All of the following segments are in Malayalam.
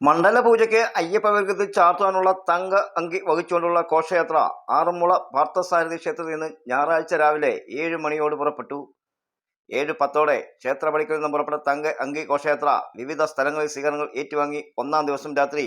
മണ്ഡല പൂജയ്ക്ക് വിഗ്രഹത്തിൽ ചാർത്താനുള്ള തങ്ക അങ്കി വഹിച്ചുകൊണ്ടുള്ള ഘോഷയാത്ര ആറന്മുള പാർത്ഥസാരഥി ക്ഷേത്രത്തിൽ നിന്ന് ഞായറാഴ്ച രാവിലെ ഏഴ് മണിയോട് പുറപ്പെട്ടു. ഏഴ് പത്തോടെ ക്ഷേത്രപടിക്കൽ നിന്ന് പുറപ്പെട്ട തങ്ക അങ്കി ഘോഷയാത്ര വിവിധ സ്ഥലങ്ങളിൽ സ്വീകരണങ്ങൾ ഏറ്റുവാങ്ങി ഒന്നാം ദിവസം രാത്രി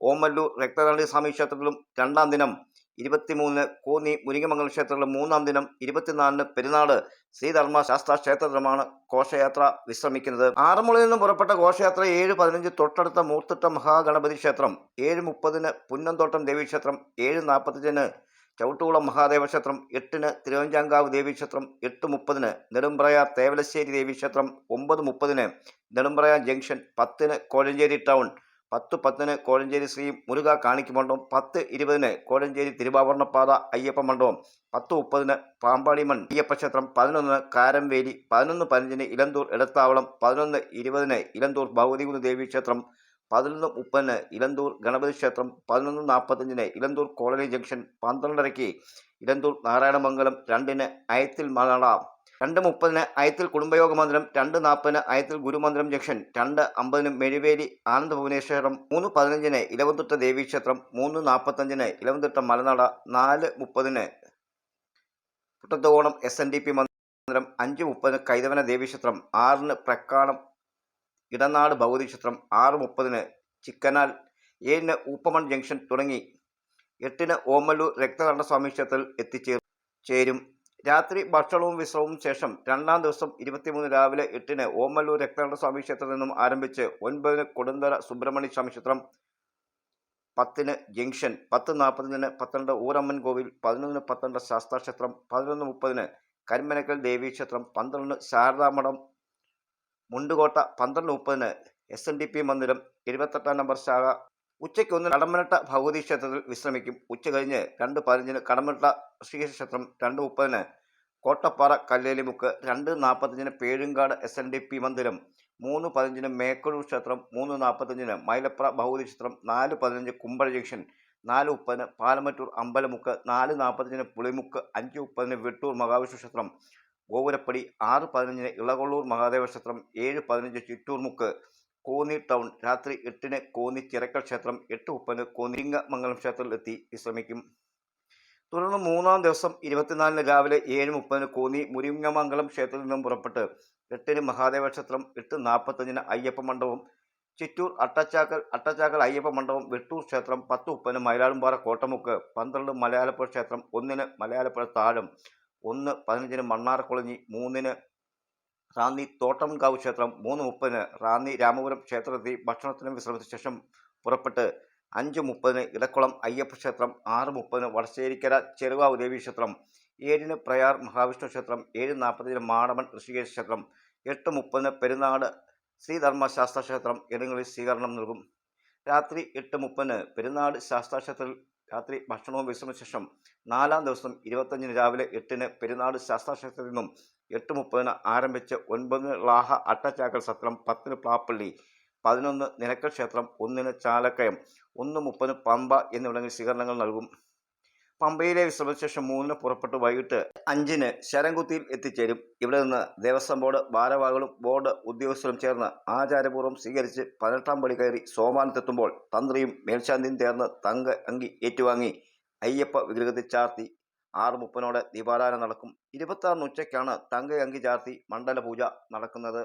ഓമല്ലൂർ രക്തനാളി സ്വാമി ക്ഷേത്രത്തിലും രണ്ടാം ദിനം ഇരുപത്തിമൂന്നിന് കോന്നി മുരിങ്ങമംഗലം ക്ഷേത്രത്തിലെ മൂന്നാം ദിനം ഇരുപത്തിനാലിന് പെരുന്നാട് ശ്രീധർമ്മ ശാസ്ത്ര ക്ഷേത്രത്തിലുമാണ് ഘോഷയാത്ര വിശ്രമിക്കുന്നത്. ആറന്മുളയിൽ നിന്നും പുറപ്പെട്ട ഘോഷയാത്ര ഏഴ് പതിനഞ്ച് തൊട്ടടുത്ത മൂർത്തിട്ട മഹാഗണപതി ക്ഷേത്രം ഏഴ് മുപ്പതിന് പുന്നന്തോട്ടം ദേവീക്ഷേത്രം ഏഴ് നാൽപ്പത്തഞ്ചിന് ചവിട്ടുകുളം മഹാദേവ ക്ഷേത്രം എട്ടിന് തിരുവഞ്ചാങ്കാവ് ദേവീക്ഷേത്രം എട്ട് മുപ്പതിന് നെടുമ്പ്രയാർ തേവലശ്ശേരി ദേവീക്ഷേത്രം ഒമ്പത് മുപ്പതിന് നെടുമ്പ്രയാർ ജംഗ്ഷൻ പത്തിന് കോഴഞ്ചേരി ടൗൺ പത്ത് പത്തിന് കോഴഞ്ചേരി ശ്രീ മുരുക കാണിക്ക് മണ്ഡപം പത്ത് ഇരുപതിന് കോഴഞ്ചേരി തിരുവാഭരണപാത അയ്യപ്പ മണ്ഡപം പത്ത് മുപ്പതിന് പാമ്പാടിമൺ അയ്യപ്പ ക്ഷേത്രം പതിനൊന്നിന് കാരംവേലി പതിനൊന്ന് പതിനഞ്ചിന് ഇലന്തൂർ ഇടത്താവളം പതിനൊന്ന് ഇരുപതിന് ഇലന്തൂർ ഭഗവതികുന്ന് ദേവി ക്ഷേത്രം പതിനൊന്ന് മുപ്പതിന് ഇലന്തൂർ ഗണപതി ക്ഷേത്രം പതിനൊന്ന് നാൽപ്പത്തഞ്ചിന് ഇലന്തൂർ കോളനി ജംഗ്ഷൻ പന്ത്രണ്ടരയ്ക്ക് ഇലന്തൂർ നാരായണമംഗലം രണ്ടിന് അയത്തിൽ മലള രണ്ട് മുപ്പതിന് അയത്തിൽ കുടുംബയോഗ മന്ദിരം രണ്ട് നാൽപ്പതിന് അയത്തിൽ ഗുരുമന്ദിരം ജംഗ്ഷൻ രണ്ട് അമ്പതിന് മെഴുവേലി ആനന്ദ ഭുവനേശ്വരം മൂന്ന് പതിനഞ്ചിന് ഇലവന്തിട്ട ദേവീക്ഷേത്രം മൂന്ന് നാൽപ്പത്തഞ്ചിന് ഇലവന്തിട്ട മലനട നാല് മുപ്പതിന് പുട്ടത്തോണം എസ് എൻ ഡി പി മന്ദിരം അഞ്ച് മുപ്പതിന് കൈതവന ദേവീക്ഷേത്രം ആറിന് പ്രക്കാണം ഇടനാട് ഭഗവതി ക്ഷേത്രം ആറ് മുപ്പതിന് ചിക്കനാൽ ഏഴിന് ഊപ്പമൺ ജംഗ്ഷൻ തുടങ്ങി എട്ടിന് ഓമല്ലൂർ രക്തകണ്ഠസ്വാമി ക്ഷേത്രത്തിൽ എത്തിച്ചേർ ചേരും. രാത്രി ഭക്ഷണവും വിശ്രമവും ശേഷം രണ്ടാം ദിവസം ഇരുപത്തിമൂന്ന് രാവിലെ എട്ടിന് ഓമല്ലൂർ രക്തകണ്ഠസ്വാമി ക്ഷേത്രത്തിൽ നിന്നും ആരംഭിച്ച് ഒൻപതിന് കൊടുന്തല സുബ്രഹ്മണ്യ സ്വാമി ക്ഷേത്രം പത്തിന് ജംഗ്ഷൻ പത്ത് നാൽപ്പതിന് പന്ത്രണ്ട് ഊരമ്മൻ കോവിൽ പതിനൊന്നിന് പന്ത്രണ്ട് ശാസ്താക്ഷേത്രം പതിനൊന്ന് മുപ്പതിന് കരിമനക്കൽ ദേവീക്ഷേത്രം പന്ത്രണ്ട് ശാരദാമഠം മുണ്ടുകോട്ട പന്ത്രണ്ട് മുപ്പതിന് എസ് എൻ ഡി പി മന്ദിരം ഇരുപത്തെട്ടാം നമ്പർ ശാഖ. ഉച്ചയ്ക്ക് ഒന്ന് കടമ്പനട്ട ഭഗവതി ക്ഷേത്രത്തിൽ വിശ്രമിക്കും. ഉച്ച കഴിഞ്ഞ് രണ്ട് പതിനഞ്ചിന് കടമ്പനട്ട ശ്രീകൃഷ്ണ ക്ഷേത്രം രണ്ട് മുപ്പതിന് കോട്ടപ്പാറ കല്ലേലിമുക്ക് രണ്ട് നാൽപ്പത്തഞ്ചിന് Pezhumkad S N D P മന്ദിരം മൂന്ന് പതിനഞ്ചിന് മേക്കഴൂർ ക്ഷേത്രം മൂന്ന് നാൽപ്പത്തഞ്ചിന് മൈലപ്ര ഭഗവതി ക്ഷേത്രം നാല് പതിനഞ്ച് കുമ്പഴ ജംഗ്ഷൻ നാല് മുപ്പതിന് പാലമറ്റൂർ അമ്പലമുക്ക് നാല് നാൽപ്പത്തഞ്ചിന് പുളിമുക്ക് അഞ്ച് മുപ്പതിന് വെട്ടൂർ മഹാവിഷ്ണു ക്ഷേത്രം ഗോപുരപ്പടി ആറ് പതിനഞ്ചിന് ഇളകൊള്ളൂർ മഹാദേവ ക്ഷേത്രം ഏഴ് പതിനഞ്ച് ചിറ്റൂർമുക്ക് കോന്നി ടൗൺ രാത്രി എട്ടിന് കോന്നി ചിറക്കൽ ക്ഷേത്രം എട്ട് മുപ്പതിന് കോന്നിരിങ്ങമംഗലം ക്ഷേത്രത്തിൽ എത്തി വിശ്രമിക്കും. തുടർന്ന് മൂന്നാം ദിവസം ഇരുപത്തിനാലിന് രാവിലെ ഏഴ് മുപ്പതിന് കോന്നി മുരിങ്ങമംഗലം ക്ഷേത്രത്തിൽ നിന്നും പുറപ്പെട്ട് എട്ടിന് മഹാദേവ ക്ഷേത്രം എട്ട് നാൽപ്പത്തഞ്ചിന് അയ്യപ്പ മണ്ഡപം ചിറ്റൂർ അട്ടച്ചാക്കൽ അട്ടച്ചാക്കൽ അയ്യപ്പ മണ്ഡപം വെട്ടൂർ ക്ഷേത്രം പത്ത് മുപ്പതിന് മയിലാടുംപാറ കോട്ടമുക്ക് പന്ത്രണ്ട് മലയാളപ്പുഴ ക്ഷേത്രം ഒന്നിന് മലയാളപ്പുഴ താഴം ഒന്ന് പതിനഞ്ചിന് മണ്ണാർ കൊളഞ്ഞി മൂന്നിന് റാന്നി തോട്ടംകാവ് ക്ഷേത്രം മൂന്ന് മുപ്പതിന് റാന്നി രാമപുരം ക്ഷേത്രത്തിൽ ഭക്ഷണത്തിന് വിശ്രമിച്ച ശേഷം പുറപ്പെട്ട് അഞ്ച് മുപ്പതിന് ഇടക്കുളം അയ്യപ്പ ക്ഷേത്രം ആറ് മുപ്പതിന് വടശ്ശേരിക്കര ചെറുവാവ് ദേവി ക്ഷേത്രം ഏഴിന് പ്രയാർ മഹാവിഷ്ണു ക്ഷേത്രം ഏഴ് നാൽപ്പതിന് മാടമൺ ഋഷികേശ് ക്ഷേത്രം എട്ട് മുപ്പതിന് പെരുന്നാട് ശ്രീധർമ്മശാസ്ത്ര ക്ഷേത്രം എന്നിവയിൽ സ്വീകരണം നൽകും. രാത്രി എട്ട് മുപ്പതിന് പെരുന്നാട് ശാസ്ത്ര ക്ഷേത്രത്തിൽ രാത്രി ഭക്ഷണവും വിശ്രമ ശേഷം നാലാം ദിവസം ഇരുപത്തഞ്ചിന് രാവിലെ എട്ടിന് പെരുന്നാട് ശാസ്താക്ഷേത്രത്തിൽ നിന്നും എട്ട് മുപ്പതിന് ആരംഭിച്ച് ഒൻപതിന് ലാഹ അട്ടച്ചാക്കൽ സത്രം പത്തിന് പ്ലാപ്പള്ളി പതിനൊന്ന് നിലക്കൽ ക്ഷേത്രം ഒന്നിന് ചാലക്കയം ഒന്ന് മുപ്പതിന് പമ്പ എന്നിവിടങ്ങളിൽ സ്വീകരണങ്ങൾ നൽകും. പമ്പയിലെ വിശ്രമശേഷം ശേഷം മൂന്നിന് പുറപ്പെട്ട് വൈകിട്ട് അഞ്ചിന് ശരംകുത്തിയിൽ എത്തിച്ചേരും. ഇവിടെ നിന്ന് ദേവസ്വം ബോർഡ് ഭാരവാഹികളും ബോർഡ് ഉദ്യോഗസ്ഥരും ചേർന്ന് ആചാരപൂർവം സ്വീകരിച്ച് പതിനെട്ടാം പടി കയറി സോമാനത്തെത്തുമ്പോൾ തന്ത്രിയും മേൽശാന്തിയും ചേർന്ന് തങ്ക അങ്കി ഏറ്റുവാങ്ങി അയ്യപ്പ വിഗ്രഹത്തിൽ ചാർത്തി ആറ് മുപ്പതിനോടെ ദീപാരാധന നടക്കും. ഇരുപത്തി ആറിന് ഉച്ചയ്ക്കാണ് തങ്ക അങ്കി ചാർത്തി മണ്ഡല പൂജ നടക്കുന്നത്.